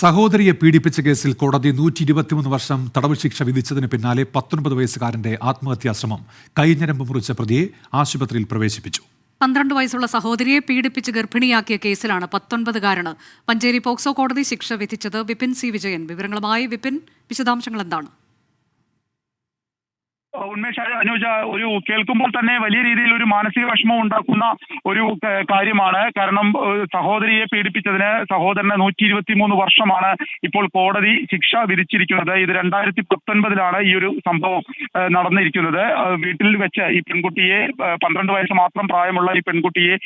സഹോദരിയെ പീഡിപ്പിച്ച കേസിൽ കോടതി നൂറ്റി ഇരുപത്തിമൂന്ന് വർഷം തടവ് ശിക്ഷ വിധിച്ചതിന് പിന്നാലെ പത്തൊൻപത് വയസ്സുകാരന്റെ ആത്മഹത്യാശ്രമം കൈഞ്ഞരമ്പ് മുറിച്ച പ്രതിയെ ആശുപത്രിയിൽ പ്രവേശിപ്പിച്ചു. പന്ത്രണ്ട് വയസ്സുള്ള സഹോദരിയെ പീഡിപ്പിച്ച് ഗർഭിണിയാക്കിയ കേസിലാണ് പത്തൊൻപതുകാരന്. മഞ്ചേരി പോക്സോ കോടതി ശിക്ഷ വിധിച്ചത് വിപിൻ സി വിജയൻ. വിവരങ്ങളുമായി വിപിൻ. വിശദാംശങ്ങൾ എന്താണ് ഉന്മേഷ് അനുജ ഒരു കേൾക്കുമ്പോൾ തന്നെ വലിയ രീതിയിൽ ഒരു മാനസിക വിഷമം ഉണ്ടാക്കുന്ന ഒരു കാര്യമാണ്. കാരണം സഹോദരിയെ പീഡിപ്പിച്ചതിന് സഹോദരന് നൂറ്റി ഇരുപത്തി മൂന്ന് വർഷമാണ് ഇപ്പോൾ കോടതി ശിക്ഷ വിധിച്ചിരിക്കുന്നത്. ഇത് രണ്ടായിരത്തി പത്തൊൻപതിലാണ് ഈ ഒരു സംഭവം നടന്നിരിക്കുന്നത്. വീട്ടിൽ വെച്ച് ഈ പെൺകുട്ടിയെ പന്ത്രണ്ട് വയസ്സ് മാത്രം പ്രായമുള്ള ഈ പെൺകുട്ടിയെ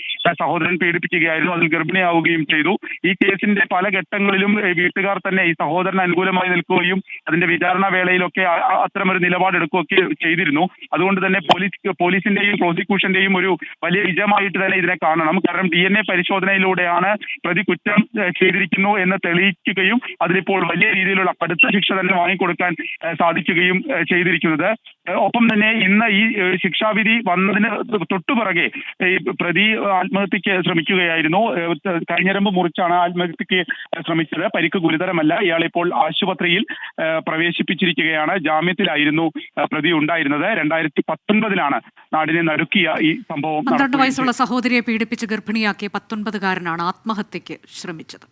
സഹോദരൻ പീഡിപ്പിക്കുകയായിരുന്നു. അതിൽ ഗർഭിണിയാവുകയും ചെയ്തു. ഈ കേസിന്റെ പല ഘട്ടങ്ങളിലും വീട്ടുകാർ തന്നെ ഈ സഹോദരന് അനുകൂലമായി നിൽക്കുകയും അതിന്റെ വിചാരണ വേളയിലൊക്കെ അത്തരമൊരു നിലപാടെടുക്കുകയൊക്കെ ചെയ്തിരുന്നു. അതുകൊണ്ട് തന്നെ പോലീസ് പോലീസിന്റെയും പ്രോസിക്യൂഷന്റെയും ഒരു വലിയ വിജയമായിട്ട് തന്നെ ഇതിനെ കാണണം. കാരണം ഡി എൻ എ പരിശോധനയിലൂടെയാണ് പ്രതി കുറ്റം ചെയ്തിരിക്കുന്നു എന്ന് തെളിയിക്കുകയും അതിലിപ്പോൾ വലിയ രീതിയിലുള്ള കടുത്ത ശിക്ഷ തന്നെ വാങ്ങിക്കൊടുക്കാൻ സാധിക്കുകയും ചെയ്തിരിക്കുന്നത്. ഒപ്പം തന്നെ ഇന്ന് ഈ ശിക്ഷാവിധി വന്നതിന് തൊട്ടുപിറകെ ഈ പ്രതി ആത്മഹത്യക്ക് ശ്രമിക്കുകയായിരുന്നു. കഴിഞ്ഞരമ്പ് മുറിച്ചാണ് ആത്മഹത്യക്ക് ശ്രമിച്ചത്. പരിക്ക് ഗുരുതരമല്ല. ഇയാളിപ്പോൾ ആശുപത്രിയിൽ പ്രവേശിപ്പിച്ചിരിക്കുകയാണ്. ജാമ്യത്തിലായിരുന്നു പ്രതി പ്രതി ഉണ്ടായിരുന്നത് രണ്ടായിരത്തി പത്തൊൻപതിലാണ് നാടിനെ നടുക്കിയ ഈ സംഭവം പന്ത്രണ്ട് വയസ്സുള്ള സഹോദരിയെ പീഡിപ്പിച്ച് ഗർഭിണിയാക്കിയ പത്തൊൻപതുകാരനാണ് ആത്മഹത്യക്ക് ശ്രമിച്ചത്.